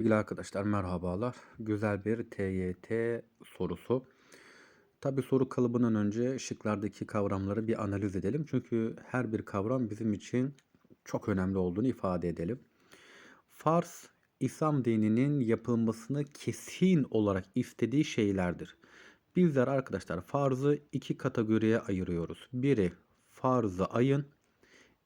Sevgili arkadaşlar merhabalar. Güzel bir TYT sorusu. Tabi soru kalıbından önce şıklardaki kavramları bir analiz edelim. Çünkü her bir kavram bizim için çok önemli olduğunu ifade edelim. Farz, İslam dininin yapılmasını kesin olarak istediği şeylerdir. Bizler arkadaşlar farzı iki kategoriye ayırıyoruz. Biri farzı ayın,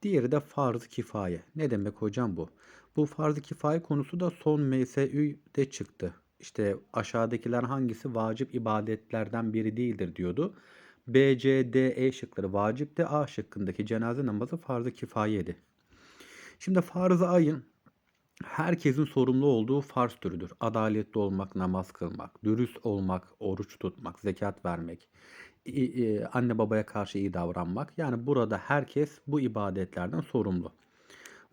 diğeri de farz-ı kifaye. Ne demek hocam bu? Bu farz-ı kifaye konusu da son MSÜ'de çıktı. İşte aşağıdakiler hangisi vacip ibadetlerden biri değildir diyordu. B, C, D, E şıkları vacipti. A şıkkındaki cenaze namazı farz-ı kifayeydi. Şimdi farz-ı ayın herkesin sorumlu olduğu farz türüdür. Adaletli olmak, namaz kılmak, dürüst olmak, oruç tutmak, zekat vermek, anne babaya karşı iyi davranmak. Yani burada herkes bu ibadetlerden sorumlu.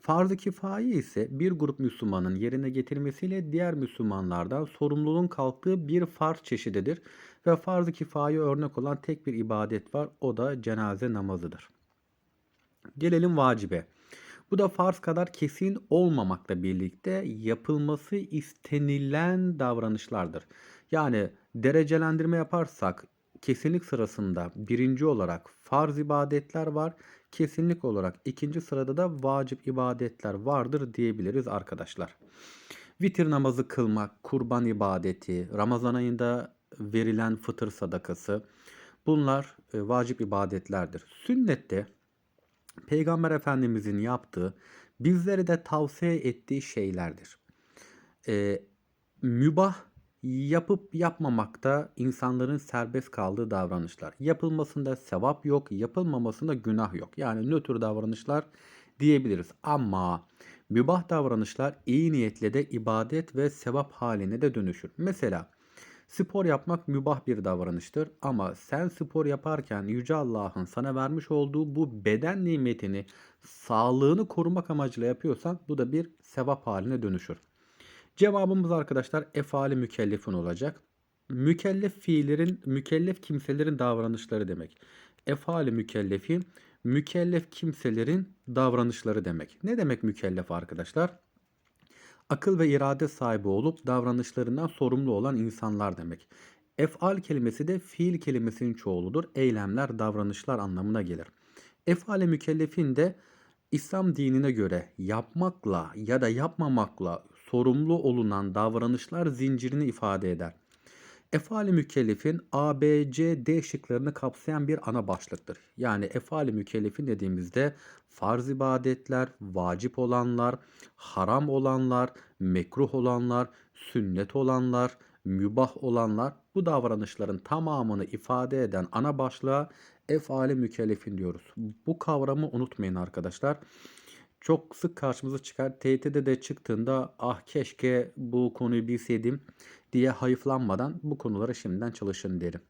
Farz-ı kifaye ise bir grup Müslümanın yerine getirmesiyle diğer Müslümanlardan sorumluluğun kalktığı bir farz çeşididir. Ve farz-ı kifaye örnek olan tek bir ibadet var. O da cenaze namazıdır. Gelelim vacibe. Bu da farz kadar kesin olmamakla birlikte yapılması istenilen davranışlardır. Yani derecelendirme yaparsak kesinlik sırasında birinci olarak farz ibadetler var. Kesinlik olarak ikinci sırada da vacip ibadetler vardır diyebiliriz arkadaşlar. Vitir namazı kılmak, kurban ibadeti, Ramazan ayında verilen fıtır sadakası bunlar e, vacip ibadetlerdir. Sünnette Peygamber Efendimizin yaptığı, bizlere de tavsiye ettiği şeylerdir. E, mübah yapıp yapmamakta insanların serbest kaldığı davranışlar. Yapılmasında sevap yok, yapılmamasında günah yok. Yani nötr davranışlar diyebiliriz. Ama mübah davranışlar iyi niyetle de ibadet ve sevap haline de dönüşür. Mesela spor yapmak mübah bir davranıştır ama sen spor yaparken Yüce Allah'ın sana vermiş olduğu bu beden nimetini, sağlığını korumak amacıyla yapıyorsan bu da bir sevap haline dönüşür. Cevabımız arkadaşlar efali mükellefin olacak. Mükellef fiillerin, mükellef kimselerin davranışları demek. Efali mükellefi, mükellef kimselerin davranışları demek. Ne demek mükellef arkadaşlar? Akıl ve irade sahibi olup davranışlarından sorumlu olan insanlar demek. Efal kelimesi de fiil kelimesinin çoğuludur. Eylemler, davranışlar anlamına gelir. Efale mükellefin de İslam dinine göre yapmakla ya da yapmamakla sorumlu olunan davranışlar zincirini ifade eder. Efali mükellefin A, B, C, D şıklarını kapsayan bir ana başlıktır. Yani efali mükellefin dediğimizde farz ibadetler, vacip olanlar, haram olanlar, mekruh olanlar, sünnet olanlar, mübah olanlar bu davranışların tamamını ifade eden ana başlığa efali mükellefin diyoruz. Bu kavramı unutmayın arkadaşlar çok sık karşımıza çıkar. TYT'de de çıktığında ah keşke bu konuyu bilseydim diye hayıflanmadan bu konulara şimdiden çalışın derim.